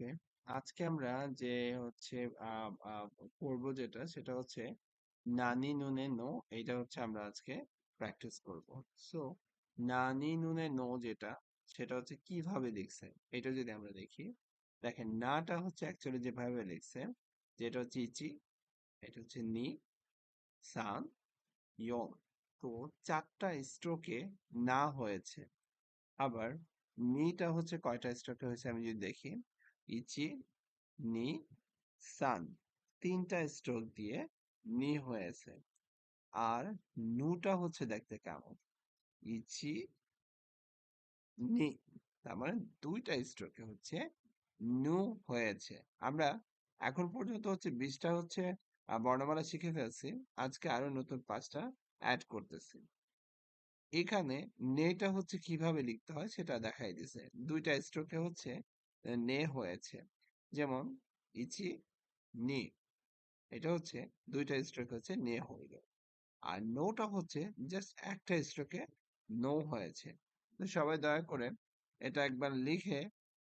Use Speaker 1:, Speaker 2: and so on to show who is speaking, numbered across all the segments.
Speaker 1: ওকে, আজকে আমরা যে হচ্ছে আহ যেটা, সেটা হচ্ছে নানি নুনে নো এটা হচ্ছে আমরা আজকে প্র্যাকটিস করব। সো নানি নুনে নো যেটা, সেটা হচ্ছে কীভাবে লিখছে? এটা যদি আমরা দেখি, দেখেন নাটা হচ্ছে অ্যাকচুয়ালি যেভাবে লিখছে, যেটা হচ্ছে ইচি, এটা হচ্ছে নি, সান ইয়ং তো চারটা স্ট্রোকে না হয়েছে, আবার নিটা হচ্ছে কয়টা স্ট্রোকে হয়েছে আমি যদি দেখি ইচি, নি, সান তিনটা স্ট্রোক দিয়ে নি হয়েছে। আর নুটা হচ্ছে দেখতে কেমন? ইচি, নি, তার মানে দুইটা স্ট্রোকে হচ্ছে নু হয়েছে। আমরা এখন পর্যন্ত হচ্ছে বিশটা হচ্ছে বর্ণমালা শিখে ফেলছি। আজকে আরও নতুন পাঁচটা অ্যাড করতেছি। এখানে নেটা হচ্ছে কীভাবে লিখতে হয় সেটা দেখাই দিছে। দুইটা স্ট্রোকে হচ্ছে নে হয়েছে। যেমন, ইচি, নি। এটা হচ্ছে দুইটা স্ট্রোক হচ্ছে নে হইল আর নোটা হচ্ছে জাস্ট একটা স্ট্রোকে নো হয়েছে। সবাই দয়া করে এটা একবার লিখে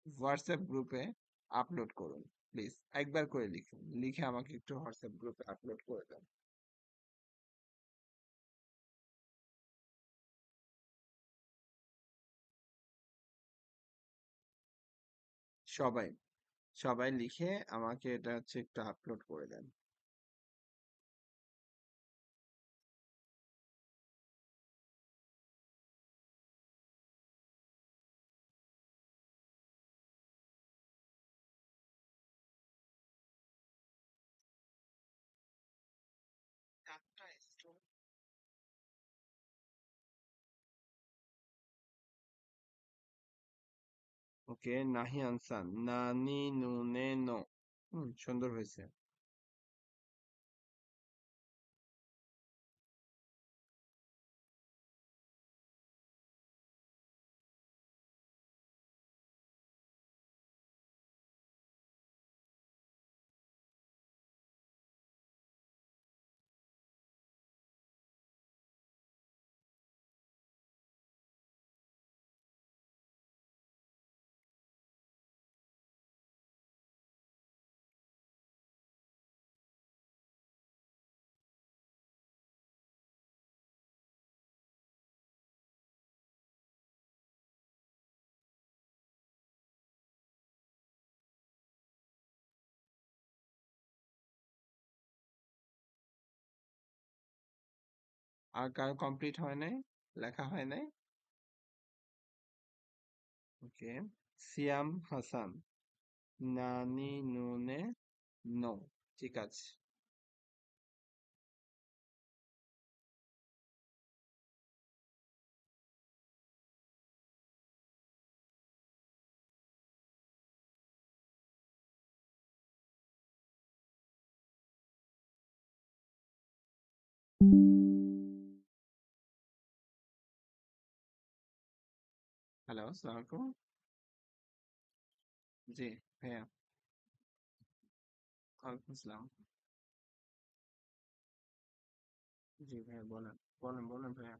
Speaker 1: হোয়াটসঅ্যাপ গ্রুপে আপলোড করুন প্লিজ একবার করে লিখুন। লিখে আমাকে একটু হোয়াটসঅ্যাপ গ্রুপে আপলোড করে দেন। সবাই সবাই লিখে আমাকে এটা হচ্ছে একটু আপলোড করে দেন। ওকে নাহি আনসান নানি নুনে নো সুন্দর হয়েছে আর কারও কমপ্লিট হয় নাই, লেখা হয় নাই। ওকে, সিয়াম হাসান, নানি নুনে নো, ঠিক আছে। হ্যালো, আসসালামু আলাইকুম। জি, ভাইয়া। ওয়ালাইকুম আসসালাম। জি, ভাইয়া, বলেন বলেন বলেন, ভাইয়া।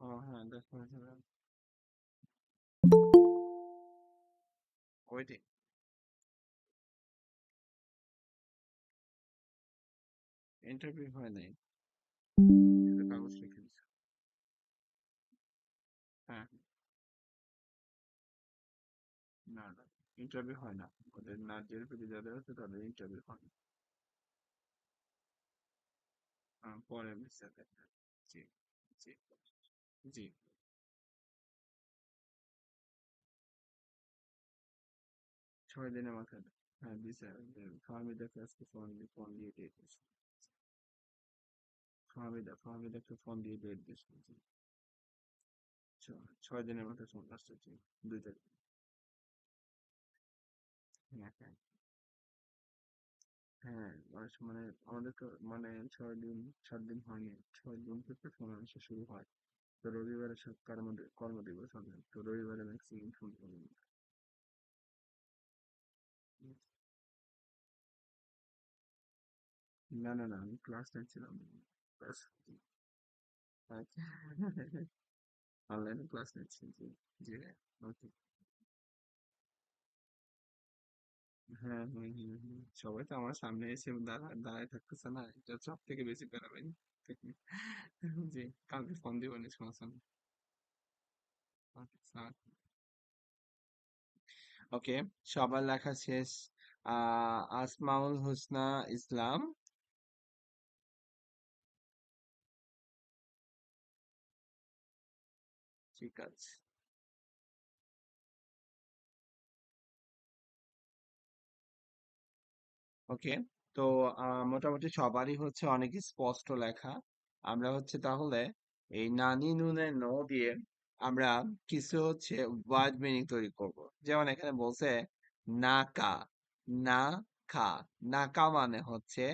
Speaker 1: ও হ্যাঁ দেখতে হয়েছে ইন্টারভিউ হয় নাই। কাগজ লিখে দিছে হ্যাঁ। না না ইন্টারভিউ হয় না। ওদের প্রতি যাদের আছে তাদের ইন্টারভিউ হয় না। পরে বিচার জি জি জি। ছয় দিনের মাথায়। হ্যাঁ বিচার ফাহমিদাকে আজকে ফোন ফোন দিয়ে দিয়েছে। ফাহমিদা ফাহমিদাকে ফোন দিয়ে ডেট দিয়েছে জি ছ- ছয় দিনের মাথায় ফোন আসছে জি দুই তারিখ হ্যাঁ হ্যাঁ। হ্যাঁ মানে আমাদের তো মানে ছয় দিন, সাত দিন হয়নি, ছয় দিন থেকে ফোন আসা শুরু হয়। তো রবিবারে সব কর্ম কর্মদিবস হবে, তো রবিবারে ম্যাক্সিমাম ফোন করবেন না না না, আমি ক্লাস নিচ্ছিলাম ক্লাস আচ্ছা অনলাইনে ক্লাস নিচ্ছি জি জি ওকে হ্যাঁ সবাই তো আমার সামনে এসে দাঁড়া দাঁড়ায় থাকতেছে না এটা সব থেকে বেশি জি কালকে ফোন সমস্যা নেই ওকে সবার লেখা শেষ আহ আসমাউল হোসনা ইসলাম ঠিক আছে। ওকে তো মোটামুটি সবারই হচ্ছে অনেক স্পষ্ট লেখা। আমরা হচ্ছে তাহলে এই নানি নুনে নো দিয়ে আমরা কিছু হচ্ছে ওয়ার্ড মিনিং তৈরি করব। যেমন এখানে বলছে, নাকা না খা নাকা মানে হচ্ছে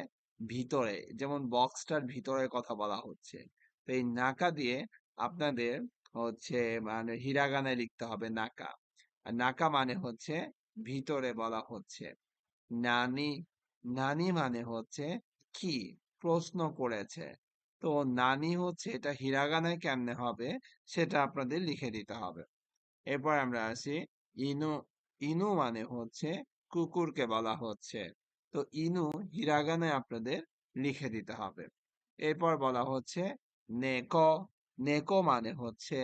Speaker 1: ভিতরে, যেমন বক্সটার ভিতরে কথা বলা হচ্ছে। তো এই নাকা দিয়ে আপনাদের হচ্ছে মানে হিরাগানায় লিখতে হবে নাকা। নাকা মানে হচ্ছে ভিতরে বলা হচ্ছে। নানি নানি মানে হচ্ছে কি? প্রশ্ন করেছে। তো নানি হচ্ছে এটা হিরাগানায় কেমনে হবে? সেটা আপনাদের লিখে দিতে হবে। এরপর আমরা আসি, ইনু ইনু মানে হচ্ছে কুকুরকে বলা হচ্ছে। তো ইনু হিরাগানায় আপনাদের লিখে দিতে হবে। এরপর বলা হচ্ছে নেকো নেকো মানে হচ্ছে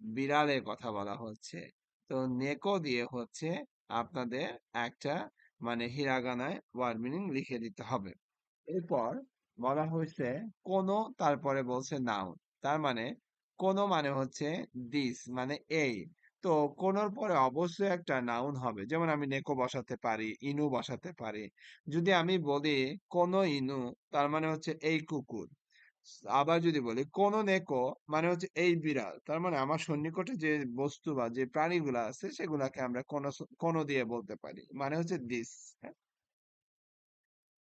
Speaker 1: বিড়ালের কথা বলা হচ্ছে। তো নেকো দিয়ে হচ্ছে আপনাদের একটা মানে হিরাগানায় ওয়ার্ড মিনিং লিখে দিতে হবে। এরপর বলা হয়েছে কোনো, তারপরে বলছে নাউন তার মানে কোনো মানে হচ্ছে দিস মানে এই। তো কোনোর পরে অবশ্যই একটা নাউন হবে। যেমন আমি নেকো বসাতে পারি, ইনু বসাতে পারি। যদি আমি বলি কোনো ইনু, তার মানে হচ্ছে এই কুকুর। আবার যদি বলি, কোনো নেকো মানে হচ্ছে এই বিড়াল, তার মানে আমার সন্নিকটে যে বস্তু বা যে প্রাণীগুলো আছে, সেগুলাকে আমরা কোনো কোনো দিয়ে বলতে পারি। মানে হচ্ছে দিস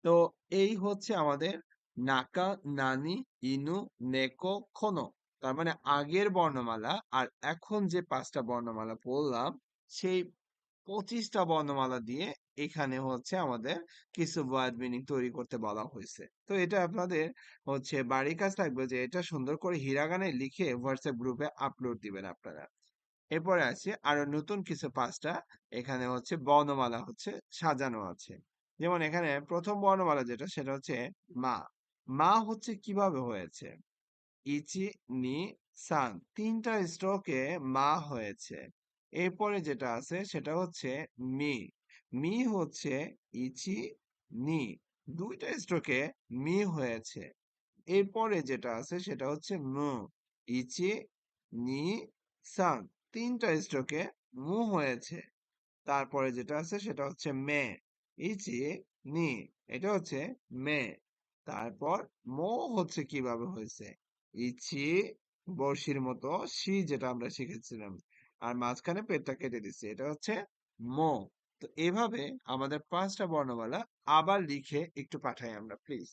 Speaker 1: তো এই হচ্ছে আমাদের নাকা, নানি, ইনু, নেকো, খোনো। তার মানে আগের বর্ণমালা আর এখন যে পাঁচটা বর্ণমালা পড়লাম, সেই পঁচিশটা বর্ণমালা দিয়ে এখানে হচ্ছে আমাদের কিছু ওয়ার্ড মিনিং তৈরি করতে বলা হয়েছে। তো এটা আপনাদের হচ্ছে বাড়ির কাজ থাকবে যে এটা সুন্দর করে হিরাগানে লিখে হোয়াটসঅ্যাপ গ্রুপে আপলোড দিবেন আপনারা। এরপরে আছে আরও নতুন কিছু পাঁচটা এখানে হচ্ছে বর্ণমালা হচ্ছে সাজানো আছে। যেমন এখানে প্রথম বর্ণমালা যেটা, সেটা হচ্ছে মা। মা হচ্ছে কীভাবে হয়েছে? ইচি নি সান। তিনটা স্ট্রোকে মা হয়েছে। এরপরে যেটা আছে সেটা হচ্ছে মি। মি হচ্ছে ইচি, নি। দুইটা স্ট্রোকে মি হয়েছে। এরপরে যেটা আছে সেটা হচ্ছে মু। ইচি, নি, সান। তিনটা স্ট্রোকে মু হয়েছে। তারপরে যেটা আছে সেটা হচ্ছে মে। ইচি, নি। এটা হচ্ছে মে। তারপর মো হচ্ছে কীভাবে হয়েছে? ইচি বড়শির মতো সি যেটা আমরা শিখেছিলাম। আর মাঝখানে পেটটা কেটে দিচ্ছে। এটা হচ্ছে ম। তো এভাবে আমাদের পাঁচটা বর্ণমালা আবার লিখে একটু পাঠাই আমরা, প্লিজ।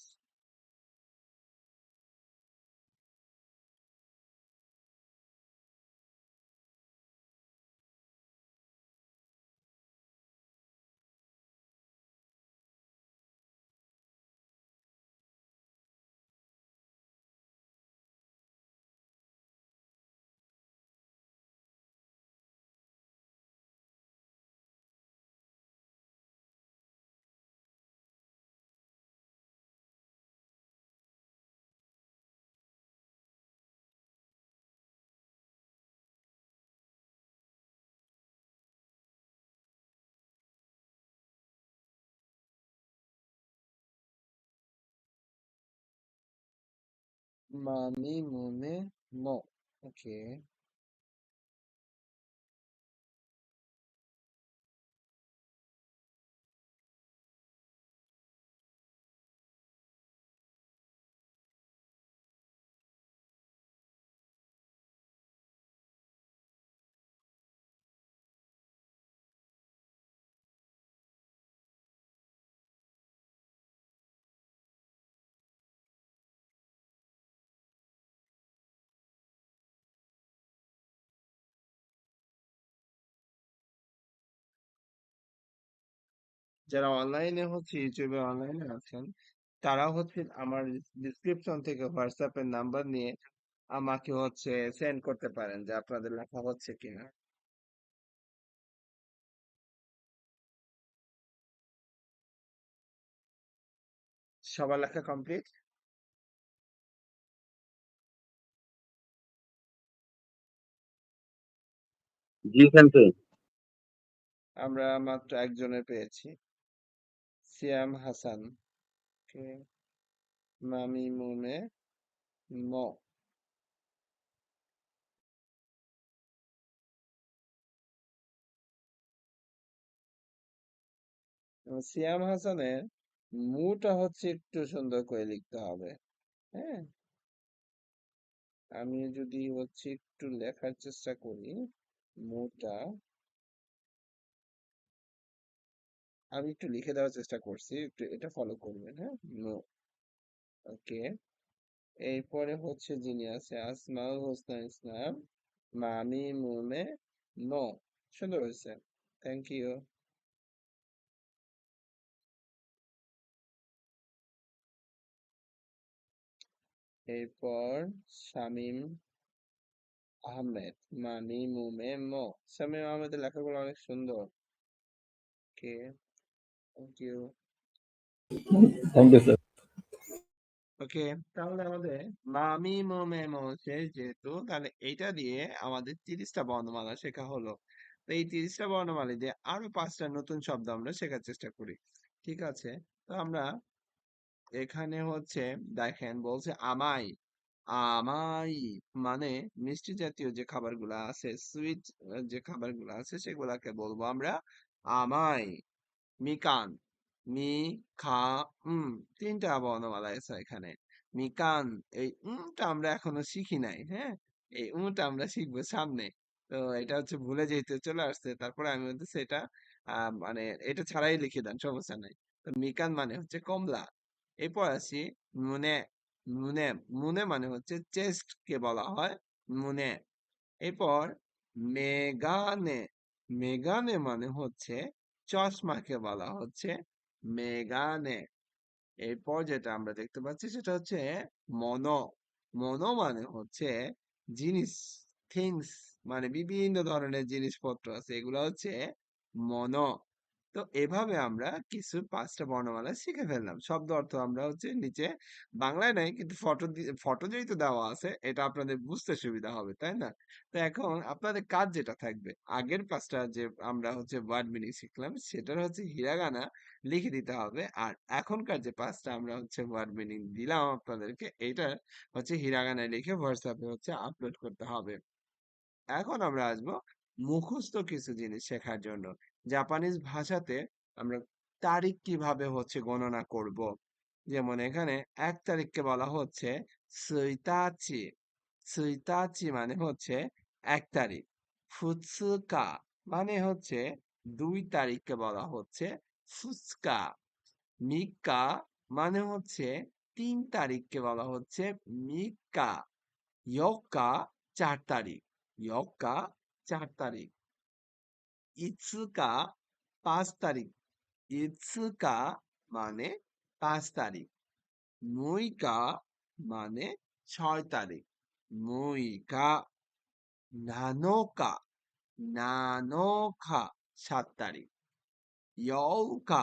Speaker 1: মানি মুনে মো ওকে যারা অনলাইনে হচ্ছে ইউটিউবে অনলাইনে আছেন তারা হচ্ছে আমার ডিসক্রিপশন থেকে হোয়াটসঅ্যাপের নাম্বার নিয়ে আমাকে হচ্ছে সেন্ড করতে পারেন যে আপনাদের লেখা হচ্ছে কিনা। সবার লেখা কমপ্লিট
Speaker 2: জি
Speaker 1: আমরা মাত্র একজনের পেয়েছি। সিয়াম হাসান কে মামি মুনে ম সিয়াম হাসানের মুটা হচ্ছে একটু সুন্দর করে লিখতে হবে। হ্যাঁ? আমি যদি হচ্ছে একটু লেখার চেষ্টা করি, মুটা। আমি একটু লিখে দেওয়ার চেষ্টা করছি, একটু এটা ফলো করবেন হ্যাঁ? নো ওকে এরপরে হচ্ছে যিনি আছে আসমাউল হোসনা ইসলাম, মামি মুমে নো সুন্দর হয়েছে। থ্যাংক ইউ এরপর শামীম আহমেদ, মামি মুমে মো শামীম আহমেদের লেখাগুলো অনেক সুন্দর। Okay thank you
Speaker 2: thank you sir
Speaker 1: okay তাহলে আমাদের মামি মোমে মো শেষ যেহেতু তাহলে এইটা দিয়ে আমাদের তিরিশটা বর্ণমালা শেখা হলো। তো এই তিরিশটা বর্ণমালা দিয়ে আরও পাঁচটা নতুন শব্দ আমরা শেখার চেষ্টা করি। ঠিক আছে? তো আমরা এখানে হচ্ছে দেখেন বলছে আমাই। আমাই মানে মিষ্টি জাতীয় যে খাবারগুলো আছে সুইট যে খাবারগুলো আছে সেগুলাকে বলব আমরা আমাই। মিকান মি খা উম তিনটা বর্ণমালা আছে এখানে। মিকান এই উমটা আমরা এখনও শিখি নাই হ্যাঁ? এই উমটা আমরা শিখব সামনে। তো এটা হচ্ছে ভুলে যেতে চলে আসছে, তারপরে আমি বলতেছি এটা মানে এটা ছাড়াই লিখে দেন, সমস্যা নাই। তো মিকান মানে হচ্ছে কমলা। এরপর আসি মুনে মুনে মুনে মানে হচ্ছে চেস্ট কে বলা হয়, মুনে। এরপর মেগানে মেগানে মানে হচ্ছে চশমাকে বলা হচ্ছে মেগানে। এরপর যেটা আমরা দেখতে পাচ্ছি সেটা হচ্ছে মনো। মনো মানে হচ্ছে জিনিস থিংস মানে বিভিন্ন ধরনের জিনিসপত্র আছে। এগুলো হচ্ছে মনো। তো এভাবে আমরা কিছু পাঁচটা বর্ণমালা শিখে ফেললাম। শব্দ অর্থ আমরা হচ্ছে নিচে বাংলায় নাই কিন্তু ফটো ফটো যেহেতু দেওয়া আছে, এটা আপনাদের বুঝতে সুবিধা হবে, তাই না? তো এখন আপনাদের কাজ যেটা থাকবে, আগের পাঁচটা যে আমরা হচ্ছে ওয়ার্ড মিনিং শিখলাম, সেটার হচ্ছে হিরাগানা লিখে দিতে হবে। আর এখনকার যে পাঁচটা আমরা হচ্ছে ওয়ার্ড মিনিং দিলাম আপনাদেরকে, এটা হচ্ছে হিরাগানায় লিখে হোয়াটসঅ্যাপে হচ্ছে আপলোড করতে হবে। এখন আমরা আসব মুখস্থ কিছু জিনিস শেখার জন্য। জাপানিজ ভাষাতে আমরা তারিখ কীভাবে হচ্ছে গণনা করব? যেমন এখানে এক তারিখকে বলা হচ্ছে সুইতাচি। সুইতাচি মানে হচ্ছে এক তারিখ। ফুৎসুকা মানে হচ্ছে দুই তারিখকে বলা হচ্ছে ফুচকা। মিকা মানে হচ্ছে তিন তারিখকে বলা হচ্ছে মিকা ইয়োকা চার তারিখ। ইয়োকা চার তারিখ। ইৎসুকা পাঁচ তারিখ ইৎসুকা মানে পাঁচ তারিখ মুইকা মানে ছয় তারিখ মুইকা নানোকা নানোকা সাত তারিখ ইয়ৌকা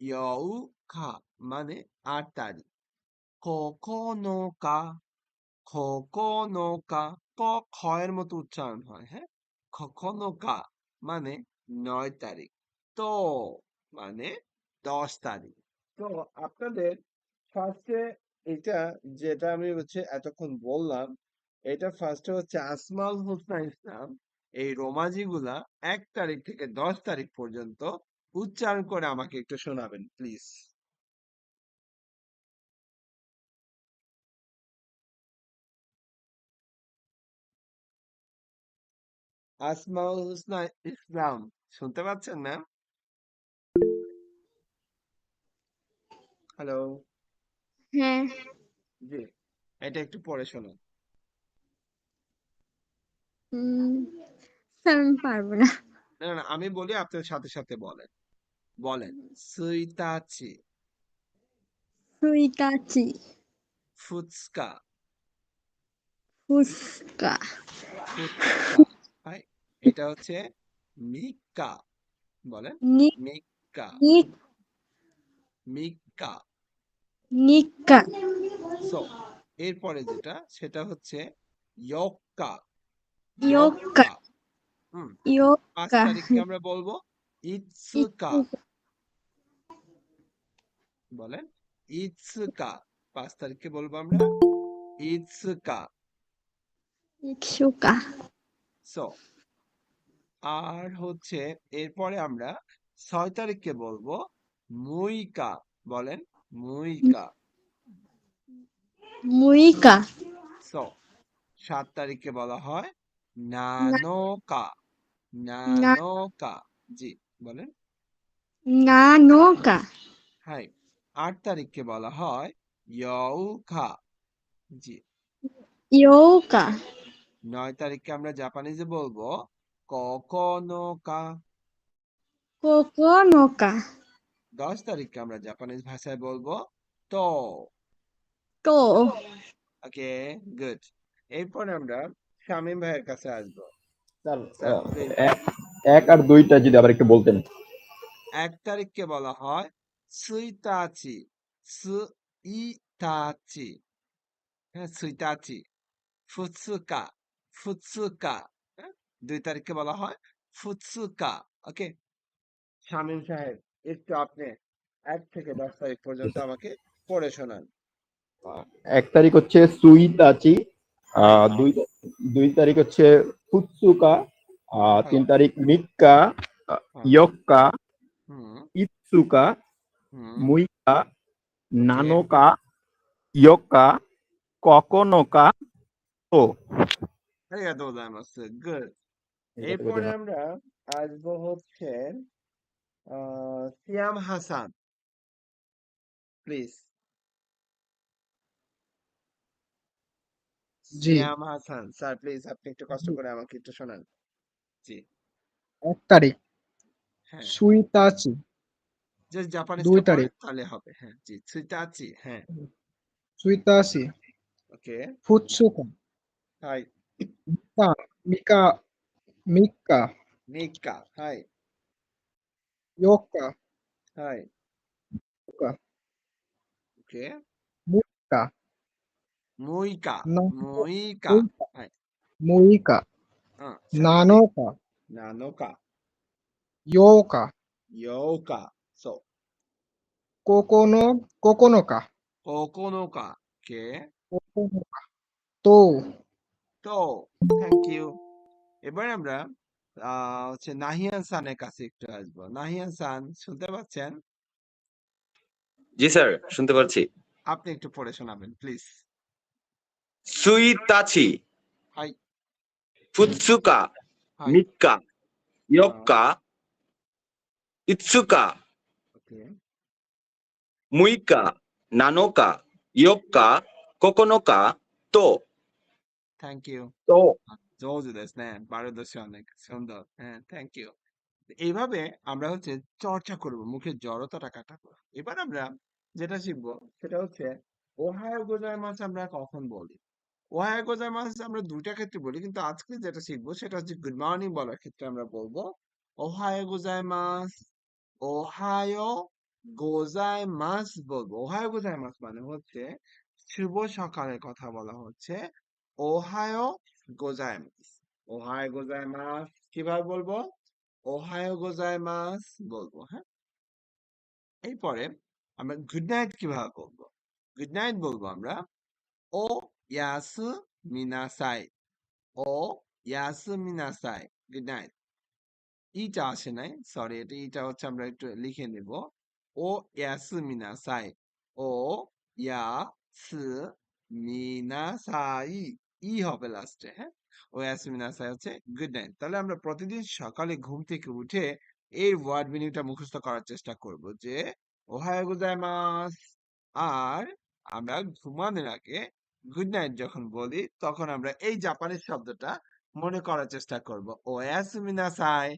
Speaker 1: ইয়ৌকা মানে আট তারিখ কোকোনোকা কোকোনোকা ক খয়ের মতো উচ্চারণ হয় হ্যাঁ কোকোনোকা মানে নয় তারিখ। তো মানে দশ তারিখ। তো আপনাদের ফার্স্টে এটা যেটা আমি হচ্ছে এতক্ষণ বললাম, এটা ফার্স্টে হচ্ছে আসমাল হোসনা ইসলাম এই রোমাজি গুলা এক তারিখ থেকে দশ তারিখ পর্যন্ত উচ্চারণ করে আমাকে একটু শোনাবেন প্লিজ আসমাউল হোসনা ইসলাম শুনতে পাচ্ছেন ম্যাম হ্যালো
Speaker 3: হ্যাঁ।
Speaker 1: জি এটা একটু
Speaker 3: পরে স্যার আমি পারব না।
Speaker 1: না না আমি বলি আপনার সাথে সাথে বলেন। বলেন সুইতাচি।
Speaker 3: সুইকাচি
Speaker 1: ফুচকা।
Speaker 3: ফুচকা।
Speaker 1: এটা হচ্ছে মিকা বলেন। মিকা। মিকা।
Speaker 3: নিকা।
Speaker 1: সো এরপরে যেটা সেটা হচ্ছে ইয়ক্কা।
Speaker 3: ইয়োকা
Speaker 1: হুম। পাঁচ তারিখকে আমরা বলব ইৎসুকা। বলেন ইৎসুকা। পাঁচ তারিখকে বলব আমরা ইৎসুকা।
Speaker 3: ইকসুকা
Speaker 1: সো আর হচ্ছে এরপরে আমরা ছয় তারিখকে বলব মুইকা। বলেন মুইকা।
Speaker 3: মুইকা।
Speaker 1: সো সাত তারিখকে বলা হয় নানোকা। নানোকা। জি বলেন।
Speaker 3: নানোকা।
Speaker 1: হাই আট তারিখকে বলা হয় ইয়ৌকা জি।
Speaker 3: ইয়োকা
Speaker 1: নয় তারিখকে আমরা জাপানিজে বলব ককনোকা
Speaker 3: কোকোনোকা
Speaker 1: দশ তারিখকে আমরা জাপানিজ ভাষায় বলব তো।
Speaker 3: তো।
Speaker 1: ওকে গুড এরপরে আমরা শামীম ভাইয়ের কাছে আসব।
Speaker 2: এক- আর দুইটা যদি আবার একটু বলতেন।
Speaker 1: এক তারিখকে বলা হয় সুইতাচি। সুইতাচি। হ্যাঁ সুইতাচি। ফুৎসুকা ফুৎসুকা হ্যাঁ দুই তারিখকে বলা হয় ফুৎসুকা ওকে শামীম সাহেব একটু আপনি এক থেকে দশ তারিখ পর্যন্ত আমাকে পড়ে শোনান
Speaker 2: এক তারিখ হচ্ছে সুইতাচি আহ,
Speaker 1: হ্যাঁ।
Speaker 2: দুই দুই তারিখ হচ্ছে ফুৎসুকা আহ, তিন
Speaker 1: হ্যাঁ।
Speaker 2: তারিখ মিক্কা আহ,
Speaker 1: হ্যাঁ।
Speaker 2: ইয়ক্কা
Speaker 1: হুম
Speaker 2: ইৎসুকা
Speaker 1: হুম
Speaker 2: মুইকা নানোকা ইয়ক্কা ককনোকা তো
Speaker 1: ありがとうございます。Good. এরপরে আমরা আসব হচ্ছে সিয়াম হাসান। প্লিজ।
Speaker 4: জি।
Speaker 1: সিয়াম হাসান। স্যার প্লিজ আপনি একটু কষ্ট করে আমাকে একটু শোনান। জি।
Speaker 4: এক তারিখ।
Speaker 1: হ্যাঁ।
Speaker 4: সুইতাচি।
Speaker 1: জাস্ট জাপানিজ
Speaker 4: দুই তারিখ।
Speaker 1: তাহলে হবে। হ্যাঁ জি সুইতাচি হ্যাঁ।
Speaker 4: সুইতাচি।
Speaker 1: ওকে।
Speaker 4: ফুৎসুকা।
Speaker 1: হাই
Speaker 4: মিকা মিক্কা
Speaker 1: নিকা হাই
Speaker 4: ইয়োকা
Speaker 1: হাই
Speaker 4: ওকা।
Speaker 1: ওকে
Speaker 4: মুইকা
Speaker 1: মুইকা
Speaker 4: না-
Speaker 1: মুইকা
Speaker 4: মুইকা
Speaker 1: হাই
Speaker 4: মুইকা
Speaker 1: হ্যাঁ
Speaker 4: নানোকা
Speaker 1: নানোকা
Speaker 4: ইয়োকা
Speaker 1: ইয়োকা সো
Speaker 4: কোকোনো কোকোনোকা
Speaker 1: কোকোনোকা কে
Speaker 4: কোকোনোকা তো
Speaker 1: তো থ্যাংক ইউ এবার আমরা হচ্ছে নাহিয়ান সানের কাছে একটু আসব। নাহিয়ান সান শুনতে পাচ্ছেন?
Speaker 5: জি স্যার শুনতে পাচ্ছি।
Speaker 1: আপনি একটু পড়ে শোনাবেন প্লিজ।
Speaker 5: সুইতাচি
Speaker 1: হাই।
Speaker 5: ফুৎসুকা মিক্কা ইয়ক্কা ইৎসুকা
Speaker 1: ওকে।
Speaker 5: মুইকা নানোকা ইয়ক্কা কোকোনোকা তো।
Speaker 1: Thank you.
Speaker 5: と
Speaker 1: 上手ですねপারদর্শী অনেক সুন্দর হ্যাঁ থ্যাংক ইউ এইভাবে আমরা হচ্ছে চর্চা করব মুখের জড়তাটা কাটাবো এবার আমরা যেটা শিখবো সেটা হচ্ছে ওহায়ো গোজাইমাস আমরা কখন বলি ওহায়ো গোজাইমাস আমরা দুইটা ক্ষেত্রে বলি কিন্তু আজকে যেটা শিখবো সেটা হচ্ছে গুড মর্নিং বলার ক্ষেত্রে আমরা বলবো ওহায়ো গোজাইমাস ওহায়ো গোজাইমাস বলবো ওহায়ো গোজাইমাস মানে হচ্ছে শুভ সকালের কথা বলা হচ্ছে ওহায়ো গোজাইমাস। ওহায়ো গোজাইমাস, কীভাবে বলব? ওহায়ো গোজাইমাস বলব হ্যাঁ? এরপরে আমরা গুড নাইট কীভাবে বলব? গুড নাইট বলব আমরা, ও ইয়াসু মিনাসাই, ও ইয়াসু মিনাসাই গুড নাইট ইটা আসে নাই সরি এটা, ইটা হচ্ছে আমরা একটু লিখে নেব। ও ইয়াসু মিনাসাই, ও ইয়া সু মিনাসাই। ই হবে লাস্টে হ্যাঁ? ও ইয়াসু মিনাসাই হচ্ছে গুড নাইট তাহলে আমরা প্রতিদিন সকালে ঘুম থেকে উঠে এই ওয়ার্ড মিনিংটা মুখস্থ করার চেষ্টা করব যে, ওহায় গোজাইমাস আর আমরা ঘুমানোর আগে গুড নাইট যখন বলি, তখন আমরা এই জাপানিজ শব্দটা মনে করার চেষ্টা করব, ও মিনাসাই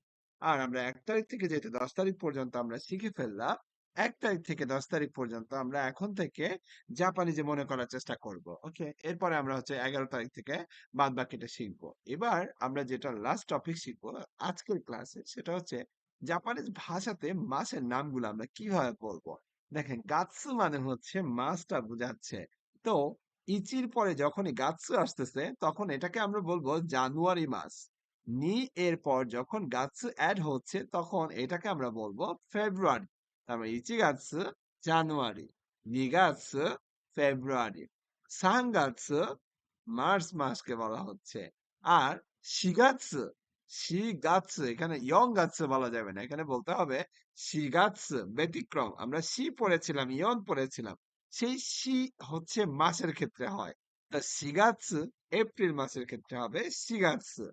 Speaker 1: আর আমরা এক তারিখ থেকে যেহেতু দশ তারিখ পর্যন্ত আমরা শিখে ফেললাম এক তারিখ থেকে দশ তারিখ পর্যন্ত আমরা এখন থেকে জাপানিজে মনে করার চেষ্টা করব ওকে এরপরে আমরা হচ্ছে এগারো তারিখ থেকে বাদ বাকিটা শিখব। এবার আমরা যেটা লাস্ট টপিক শিখব আজকের ক্লাসে সেটা হচ্ছে জাপানিজ ভাষাতে মাছের নামগুলো আমরা কীভাবে বলব? দেখেন গাৎসু মানে হচ্ছে মাছটা বোঝাচ্ছে। তো ইচির পরে যখনই গাৎসু আসতেছে, তখন এটাকে আমরা বলব জানুয়ারি মাস। নি এর পর যখন গাৎসু অ্যাড হচ্ছে, তখন এটাকে আমরা বলব ফেব্রুয়ারি সান গাৎসু মার্চ মাসকে বলা হচ্ছে আর শিগাৎসু শিগাৎসু এখানে ইয়ং গাৎসু বলা যাবে না এখানে বলতে হবে ব্যতিক্রম আমরা পড়েছিলাম পড়েছিলাম সেই শি হচ্ছে মাসের ক্ষেত্রে হয় এপ্রিল মাসের ক্ষেত্রে হবে শিগাৎসু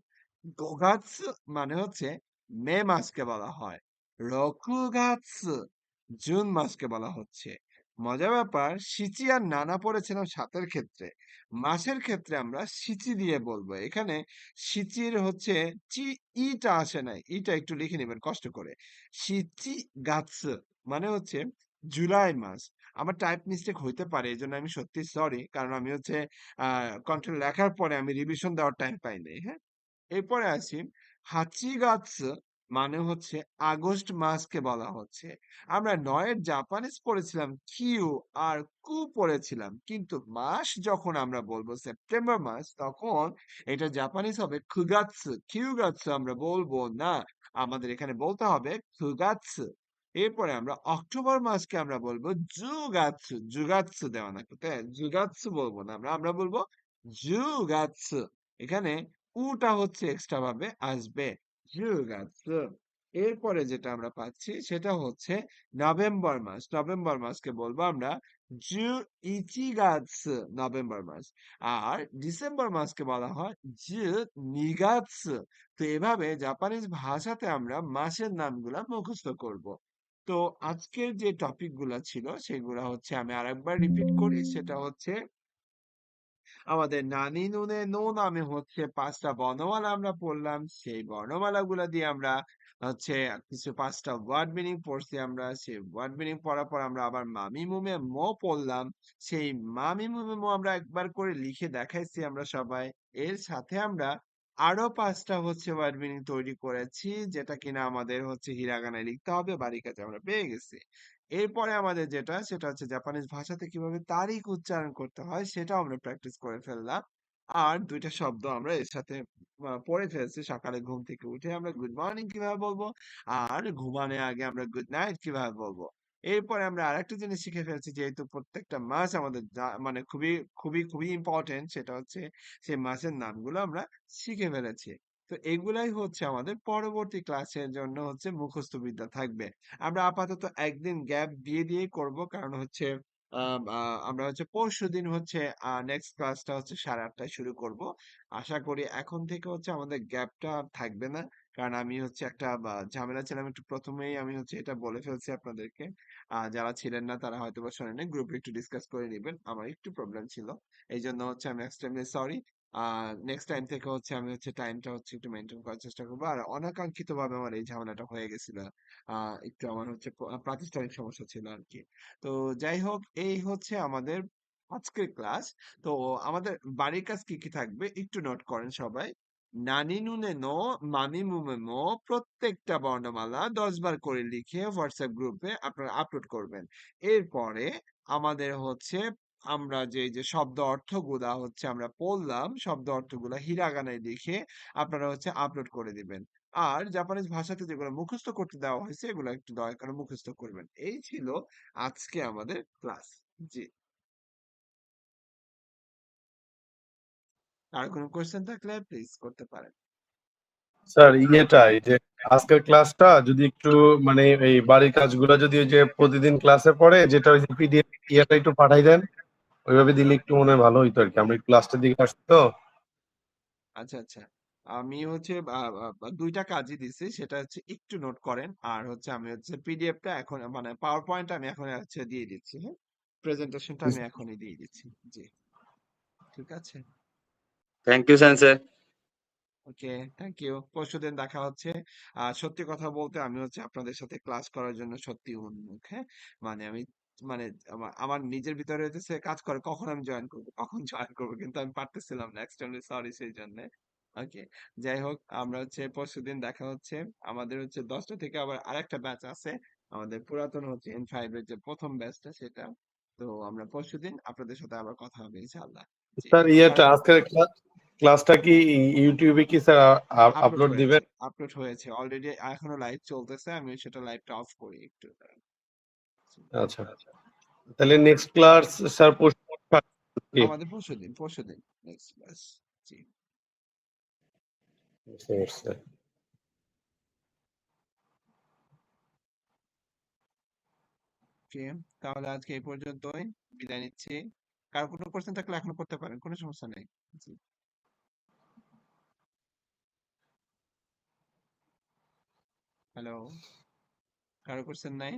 Speaker 1: গোগাৎসু মানে হচ্ছে মে মাসকে বলা হয় রকুগাৎসু জুন মাসকে বলা হচ্ছে। মজার ব্যাপার, সিচি আর নানা পড়েছিলাম সাতের ক্ষেত্রে। মাসের ক্ষেত্রে আমরা সিচি দিয়ে বলব। এখানে সিচির হচ্ছে চি, ইটা আসে নাই। ইটা একটু লিখে নেবেন কষ্ট করে। সিচি গাছ মানে হচ্ছে জুলাই মাস। আমার টাইপ মিস্টেক হইতে পারে এই জন্য আমি সত্যি সরি কারণ আমি হচ্ছে কন্ট্রোল লেখার পরে আমি রিভিশন দেওয়ার টাইম পাইনি হ্যাঁ? এরপরে আসি, হাচি গাছ মানে হচ্ছে আগস্ট মাসকে বলা হচ্ছে। আমরা নয়ের জাপানিজ পড়েছিলাম, কিউ আর কু পড়েছিলাম। কিন্তু মাস যখন আমরা বলব সেপ্টেম্বর মাস, তখন এটা জাপানিজ হবে খুগাৎসু কিউগাৎসু আমরা বলব না, আমাদের এখানে বলতে হবে খুগাৎসু এরপরে আমরা অক্টোবর মাসকে আমরা বলব জুগাৎসু জুগাৎসু দেওয়া না জুগাৎসু বলব না আমরা আমরা বলব জুগাৎসু এখানে উটা হচ্ছে এক্সট্রা ভাবে আসবে। এরপরে যেটা আমরা পাচ্ছি সেটা হচ্ছে নভেম্বর মাস। নভেম্বর মাসকে বলব আমরা জু ইচিগাৎসু নভেম্বর মাস। আর ডিসেম্বর মাসকে বলা হয় জু নিগাৎসু তো এভাবে জাপানিজ ভাষাতে আমরা মাসের নামগুলা মুখস্থ করব। তো আজকের যে টপিকগুলা ছিল সেগুলা হচ্ছে আমি আরেকবার রিপিট করি। সেটা হচ্ছে আমাদের নানি নুনে নো নামে হচ্ছে পাঁচটা বর্ণমালা আমরা পড়লাম। সেই বর্ণমালা গুলা দিয়ে আমরা হচ্ছে কিছু পাঁচটা ওয়ার্ড মিনিং পড়ছি আমরা। সেই ওয়ার্ড মিনিং পড়ার পর আমরা আবার মামি মুমে ম পড়লাম। সেই মামি মুমে ম আমরা একবার করে লিখে দেখাইছি আমরা সবাই। এর সাথে আমরা আরও পাঁচটা হচ্ছে ওয়ার্ড মিনিং তৈরি করেছি, যেটা কিনা আমাদের হচ্ছে হিরাগানায় লিখতে হবে, বাড়ির কাছে আমরা পেয়ে গেছি। এরপরে আমাদের যেটা, সেটা হচ্ছে জাপানিজ ভাষাতে কীভাবে তারিখ উচ্চারণ করতে হয়, সেটাও আমরা প্র্যাকটিস করে ফেললাম। আর দুইটা শব্দ আমরা এর সাথে পড়ে ফেলছি, সকালে ঘুম থেকে উঠে আমরা গুড মর্নিং কীভাবে বলব, আর ঘুমানোর আগে আমরা গুড নাইট কীভাবে বলব। এরপরে আমরা আরেকটা জিনিস শিখে ফেলছি, যেহেতু প্রত্যেকটা মাস আমাদের মানে খুবই খুবই খুবই ইম্পর্টেন্ট সেটা হচ্ছে সেই মাসের নামগুলো আমরা শিখে ফেলেছি। তো এগুলাই হচ্ছে আমাদের পরবর্তী ক্লাসের জন্য হচ্ছে মুখস্থ বিদ্যা থাকবে। আমরা আপাতত একদিন গ্যাপ দিয়ে, দিয়েই করব, কারণ হচ্ছে আমরা হচ্ছে পরশু দিন হচ্ছে নেক্সট ক্লাসটা হচ্ছে সাড়ে আটটায় শুরু করব। আশা করি এখন থেকে হচ্ছে আমাদের গ্যাপটা থাকবে না। কারণ আমি হচ্ছে একটা ঝামেলা ছিলাম একটু প্রথমেই আমি হচ্ছে এটা বলে ফেলছি আপনাদেরকে। যারা ছিলেন না তারা হয়তো বা শোনেন গ্রুপে একটু ডিসকাস করে নেবেন। আমার একটু প্রবলেম ছিল। এই জন্য হচ্ছে আমি এক্সট্রিমলি সরি নেক্সট টাইম থেকে হচ্ছে আমি হচ্ছে টাইমটা হচ্ছে একটু মেনটেন করার চেষ্টা করব। আর অনাকাঙ্ক্ষিত ভাবে আমার এই ঝামেলাটা হয়ে গেছিল। একটু আমার হচ্ছে প্রাতিষ্ঠানিক সমস্যা ছিল আর কি তো যাই হোক, এই হচ্ছে আমাদের আজকের ক্লাস তো আমাদের বাড়ির কাজ কি কি থাকবে একটু নোট করেন সবাই। নানি নুনে নো, মামি মুমে মো, প্রত্যেকটা বর্ণমালা দশ বার করে লিখে হোয়াটসঅ্যাপ গ্রুপে আপনারা আপলোড করবেন। এরপরে আমাদের হচ্ছে আমরা যে যে শব্দ অর্থগুলা হচ্ছে আমরা পড়লাম, শব্দ অর্থগুলা হিরাগানায় লিখে আপনারা হচ্ছে আপলোড করে দিবেন। আর জাপানিজ ভাষাতে যেগুলো মুখস্থ করতে দেওয়া হয়েছে, এগুলো একটু দয়া করে মুখস্থ করবেন। এই ছিল আজকে আমাদের ক্লাস জি। আর কোনো কোয়েশ্চেন থাকলে প্লিজ করতে পারেন।
Speaker 6: স্যার ইয়েটা এই যে আজকের ক্লাসটা যদি একটু মানে এই বাড়ির কাজগুলো যদি ওই যে প্রতিদিন ক্লাসে পড়ে যেটা ওই যে পিডিএফ ইয়েটা একটু পাঠাই দেন ওইভাবে দিলে একটু মনে হয় ভালো হইতো আর কি আমরা দিকে আসছি তো।
Speaker 1: আচ্ছা আচ্ছা। আমি হচ্ছে দুইটা কাজই দিছি সেটা হচ্ছে একটু নোট করেন আর হচ্ছে আমি হচ্ছে পিডিএফটা এখন মানে পাওয়ার পয়েন্ট আমি এখন হচ্ছে দিয়ে দিচ্ছি হ্যাঁ? প্রেজেন্টেশনটা আমি এখনই দিয়ে দিচ্ছি জি। ঠিক আছে?
Speaker 5: থ্যাংক ইউ সেন্সে
Speaker 1: ওকে থ্যাংক ইউ পরশুদিন দেখা হচ্ছে। আর সত্যি কথা বলতে আমি হচ্ছে আপনাদের সাথে ক্লাস করার জন্য সত্যি উন্মুখ হ্যাঁ? মানে আমি মানে আমার নিজের ভিতরে হচ্ছে কাজ করে কখন আমি জয়েন করব কখন জয়েন করব কিন্তু আমি পারতেছিলাম না এক্সট্রিমলি সরি সেই জন্য। ওকে যাই হোক আমরা হচ্ছে পরশুদিন দেখা হচ্ছে। আমাদের হচ্ছে দশটা থেকে আবার আরেকটা ব্যাচ আছে। আমাদের পুরাতন হচ্ছে এন ফাইভ এর যে প্রথম ব্যাচটা সেটা। তো আমরা পরশুদিন আপনাদের সাথে আবার কথা হবে ইনশাআল্লাহ। জি
Speaker 6: স্যার ইয়েটা আজকের ক্লাস ক্লাসটা কি ইউটিউবে কি স্যার
Speaker 1: আপলোড
Speaker 6: দিবেন?
Speaker 1: আপলোড হয়েছে। অলরেডি এখনও লাইভ চলতেছে আমি সেটা লাইভটা অফ করি একটু।
Speaker 6: আচ্ছা। তাহলে নেক্সট ক্লাস স্যার কি?
Speaker 1: আমাদের পরশুদিন পরশুদিন নেক্সট ক্লাস জি।
Speaker 6: পারছি।
Speaker 1: তাহলে আজকে এই পর্যন্তই। বিদায় নিচ্ছি। কারও কোনো কোশ্চেন থাকলে এখনও করতে পারেন কোনো সমস্যা নেই। জি। হ্যালো কারও কোশ্চেন নাই.